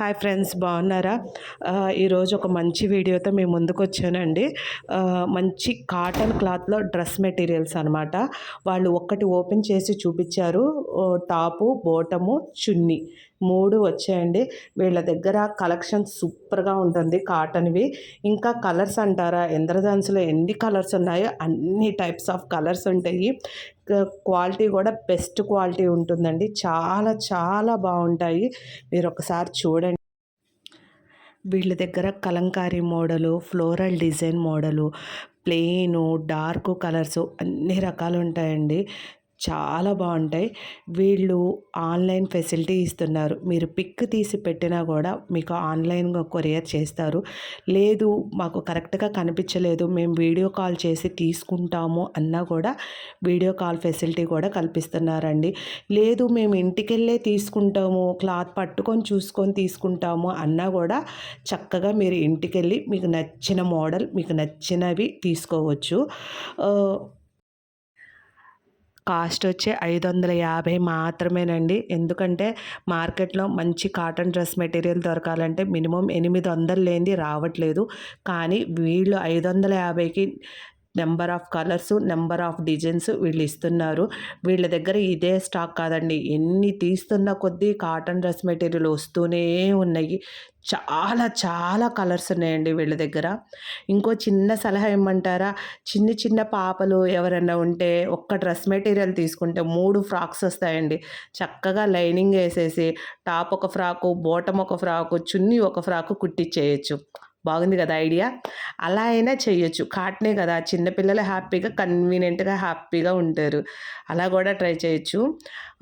Hi friends బాగున్నారా? ఈరోజు ఒక మంచి వీడియోతో మేము ముందుకు వచ్చానండి. మంచి కాటన్ క్లాత్లో డ్రెస్ మెటీరియల్స్ అనమాట వాళ్ళు ఒక్కటి ఓపెన్ చేసి చూపించారు. Top bottom chunni. మూడు వచ్చాయండి. వీళ్ళ దగ్గర కలెక్షన్ సూపర్గా ఉంటుంది. కాటన్వి. ఇంకా కలర్స్ అంటారా? ఇంద్రధనుసులో ఎన్ని కలర్స్ ఉన్నాయో అన్ని టైప్స్ ఆఫ్ కలర్స్ ఉంటాయి. క్వాలిటీ కూడా బెస్ట్ క్వాలిటీ ఉంటుందండి. చాలా చాలా బాగుంటాయి. మీరు ఒకసారి చూడండి. వీళ్ళ దగ్గర kalamkari model floral design model plain dark colours అన్ని రకాలు ఉంటాయండి. చాలా బాగుంటాయి. వీళ్ళు ఆన్లైన్ ఫెసిలిటీ ఇస్తున్నారు. మీరు పిక్ తీసి పెట్టినా కూడా మీకు ఆన్లైన్గా కొరియర్ చేస్తారు. లేదు మాకు కరెక్ట్గా కనిపించలేదు. మేము వీడియో కాల్ చేసి తీసుకుంటాము అన్నా కూడా వీడియో కాల్ ఫెసిలిటీ కూడా కల్పిస్తున్నారండి. లేదు మేము ఇంటికెళ్ళే తీసుకుంటాము క్లాత్ పట్టుకొని చూసుకొని తీసుకుంటాము అన్నా కూడా చక్కగా మీరు ఇంటికెళ్ళి మీకు నచ్చిన మోడల్ మీకు నచ్చినవి తీసుకోవచ్చు. కాస్ట్ వచ్చి ఐదు వందల యాభై మాత్రమేనండి. ఎందుకంటే మార్కెట్లో మంచి కాటన్ డ్రెస్ మెటీరియల్ దొరకాలంటే మినిమం ఎనిమిది వందలు లేనిది రావట్లేదు. కానీ వీళ్ళు ఐదు వందల యాభైకి number of colours number of designs వీళ్ళు ఇస్తున్నారు. వీళ్ళ దగ్గర ఇదే స్టాక్ కాదండి. ఎన్ని తీస్తున్న కొద్దీ కాటన్ డ్రెస్ మెటీరియల్ వస్తూనే ఉన్నాయి. చాలా చాలా కలర్స్ ఉన్నాయండి వీళ్ళ దగ్గర. ఇంకో చిన్న సలహా ఏమంటారా? చిన్న చిన్న పాపలు ఎవరైనా ఉంటే ఒక్క డ్రెస్ మెటీరియల్ తీసుకుంటే మూడు ఫ్రాక్స్ వస్తాయండి. చక్కగా లైనింగ్ వేసేసి టాప్ ఒక ఫ్రాకు బోటం ఒక ఫ్రాకు చున్నీ ఒక ఫ్రాకు కుట్టించేయచ్చు బాగుంది కదా ఐడియా? అలా అయినా చేయొచ్చు. కాటనే కదా చిన్నపిల్లలు హ్యాపీగా కన్వీనియంట్గా హ్యాపీగా ఉంటారు. అలా కూడా ట్రై చేయొచ్చు.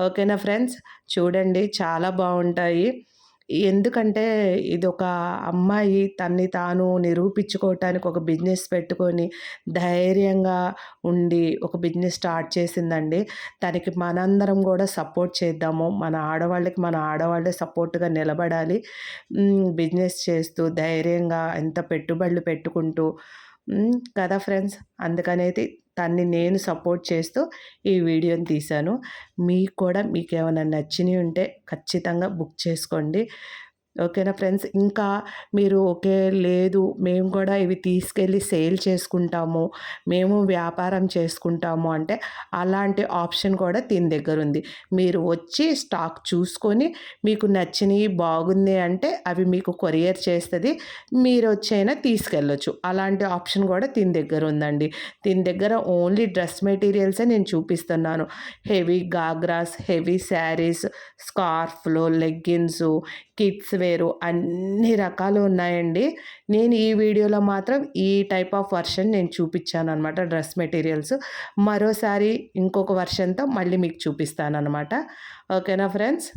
ఓకేనా ఫ్రెండ్స్? చూడండి చాలా బాగుంటాయి. ఎందుకంటే ఇది ఒక అమ్మాయి తన్ని తాను నిరూపించుకోవటానికి ఒక బిజినెస్ పెట్టుకొని ధైర్యంగా ఉండి ఒక బిజినెస్ స్టార్ట్ చేసిందండి. తనకి మనందరం కూడా సపోర్ట్ చేద్దాము. మన ఆడవాళ్ళకి మన ఆడవాళ్ళే సపోర్ట్గా నిలబడాలి. బిజినెస్ చేస్తూ ధైర్యంగా ఎంత పెట్టుబడులు పెట్టుకుంటూ కదా ఫ్రెండ్స్? అందుకనేది తన్ని నేను సపోర్ట్ చేస్తూ ఈ వీడియోని తీశాను. మీకు కూడా మీకు ఏమైనా నచ్చినవి ఉంటే ఖచ్చితంగా బుక్ చేసుకోండి. ఓకేనా ఫ్రెండ్స్? ఇంకా మీరు ఓకే లేదు మేము కూడా ఇవి తీసుకెళ్ళి సేల్ చేసుకుంటాము మేము వ్యాపారం చేసుకుంటాము అంటే అలాంటి ఆప్షన్ కూడా దీని దగ్గర ఉంది. మీరు వచ్చి స్టాక్ చూసుకొని మీకు నచ్చినవి బాగుంది అంటే అవి మీకు కొరియర్ చేస్తుంది మీరు వచ్చైనా తీసుకెళ్ళొచ్చు. అలాంటి ఆప్షన్ కూడా దీని దగ్గర ఉందండి. దీని దగ్గర ఓన్లీ డ్రెస్ మెటీరియల్సే నేను చూపిస్తున్నాను. హెవీ గాగ్రాస్ హెవీ శారీస్ స్కార్ఫ్లు లెగ్గిన్స్ కిడ్స్ వేరు అన్ని రకాలు ఉన్నాయండి. నేను ఈ వీడియోలో మాత్రం ఈ టైప్ ఆఫ్ వర్షన్ నేను చూపించాను అనమాట డ్రెస్ మెటీరియల్స్. మరోసారి ఇంకొక వర్షన్తో మళ్ళీ మీకు చూపిస్తాను అనమాట ఓకేనా ఫ్రెండ్స్?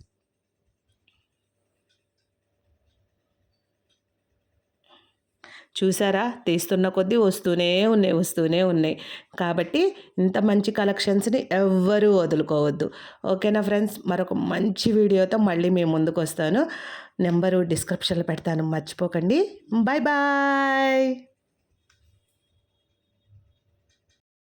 చూసారా? తీస్తున్న కొద్దీ వస్తూనే ఉన్నాయి వస్తూనే ఉన్నాయి. కాబట్టి ఇంత మంచి కలెక్షన్స్ని ఎవ్వరూ వదులుకోవద్దు. ఓకేనా ఫ్రెండ్స్? మరొక మంచి వీడియోతో మళ్ళీ మేము ముందుకు వస్తాను నెంబరు డిస్క్రిప్షన్లో పెడతాను. మర్చిపోకండి. Bye bye!